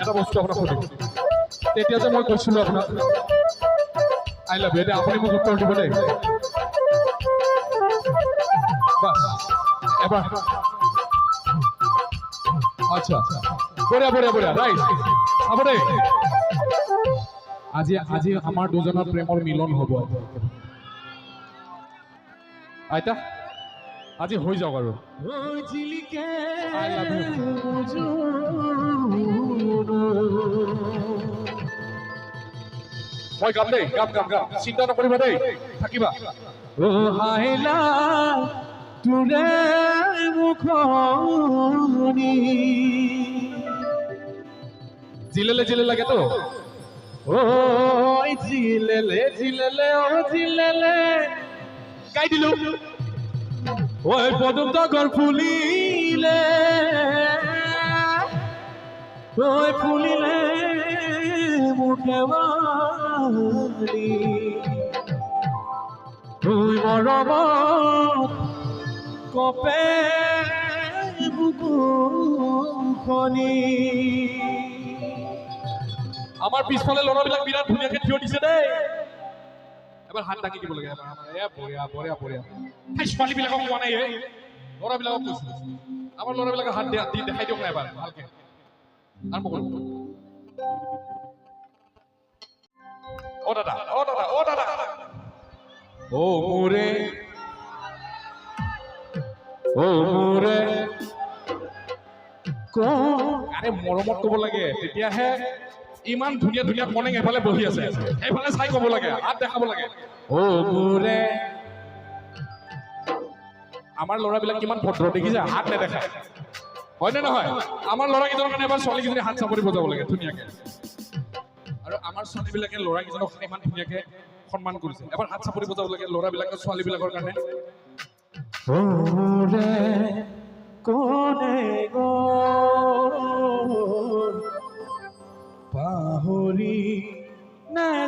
এটা বস্তু যে আই লাভ ইউ মোক দিব আচ্ছা বঢ়িয়া বঢ়িয়া বঢ়িয়া ৰাইট হ'ব দেই। আজি আজি আমাৰ দুজনৰ প্ৰেমৰ মিলন হ'ব। আইতা? আজি হৈ যাওক আৰু. মই গাম দেই গাম গাম গাম। চিন্তা নকৰিবা দেই থাকিবা। তোৰে মুখনি। জিলেলে জিলে লাগে তো। ঐ জিলেলে জিলেলে ও জিলেলে। গাই দিলো। ঐ পদুম তগৰ ফুলিলে ঐ ফুলিলে শেৱালি ঐ মৰমত কপে বুকুখনি আমাৰ পিছফালে ল'ৰাবিলাক বিৰাট ধুনীয়াকে থিয় দিছে দেই এবাৰ হাত আমাৰ। এ সেই ছোৱালীবিলাকক কোৱা নাই হে ল'ৰাবিলাকক কৈছো। আমাৰ ল'ৰাবিলাকে হাত দিয়া দি দেখাই দিয়ক না এবাৰ ভালকে। আৰম্ভ কৰোঁ অ দাদা। অ দাদা। অ দাদা। ও মোরে ও মোরে আৰে মৰমত ক'ব লাগে তেতিয়াহে ইমান ধুনীয়া ধুনীয়া কণেং এফালে বহি আছে? সেইফালে চাই ক'ব লাগে হাত দেখাব লাগে। মোরে আমাৰ ল'ৰাবিলাক কিমান ভদ্ৰ দেখিছে হাত নেদেখায় হয়নে নহয়? আমাৰ ল'ৰাকেইজনৰ কাৰণে এবাৰ ছোৱালীকেইজনী হাত চাপৰি বজাব লাগে ধুনীয়াকে। আৰু আমাৰ ছোৱালীবিলাকে ল'ৰাকেইজনক ইমান ধুনীয়াকে সন্মান কৰিছে। এবাৰ হাত চাপৰি বজাব লাগে ল'ৰাবিলাকে ছোৱালীবিলাকৰ কাৰণে। কোনে গো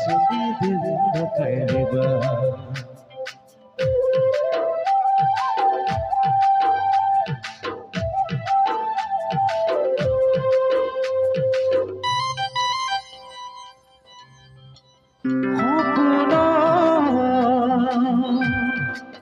Subi din na kaiba